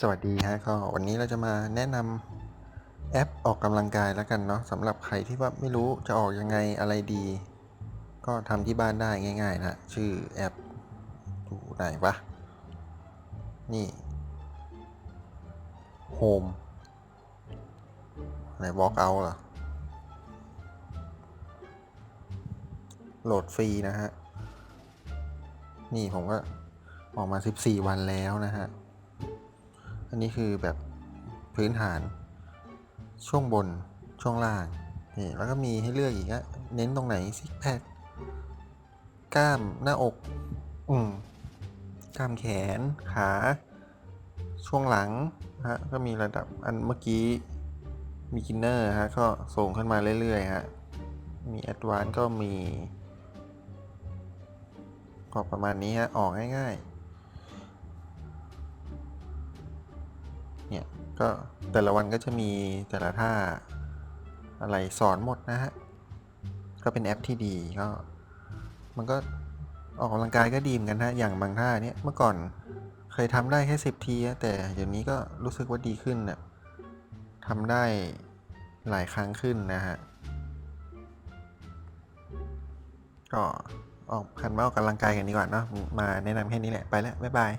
สวัสดีฮะก็วันนี้เราจะมาแนะนำแอปออกกำลังกายแล้วกันเนาะสำหรับใครที่ว่าไม่รู้จะออกยังไงอะไรดี ก็ทำที่บ้านได้ง่ายๆนะชื่อแอปดูไหนวะนี่ Home ไหน Walk Out เหรอโหลดฟรีนะฮะ นี่ผมก็ออกมา 14 วันแล้วนะฮะ อันนี้คือแบบพื้นฐาน ช่วงบนช่วงล่างนี่แล้วก็มีให้เลือกอีกอะเน้นตรงไหนซิกแพคกล้ามหน้าอกอืมกล้ามแขนขา ช่วงหลังฮะก็มีระดับอันเมื่อกี้มีกินเนอร์ฮะก็ส่งขึ้นมาเรื่อยๆฮะมีแอดวานก็มีก็ประมาณนี้ฮะออกง่าย ๆ เนี่ย ก็แต่ละวันก็จะมีแต่ละท่าอะไรสอนหมดนะฮะ ก็เป็นแอปที่ดีก็ มันก็ออกกำลังกายก็ดีเหมือนกันนะอย่างบางท่าเนี่ยเมื่อก่อนเคยทำได้แค่สิบทีแต่เดี๋ยวนี้ก็รู้สึกว่าดีขึ้นน่ะทำได้หลายครั้งขึ้นนะฮะก็ออกคันมาออกกำลังกายกันดีกว่าเนาะมาแนะนำแค่นี้แหละไปแล้วบ๊ายบาย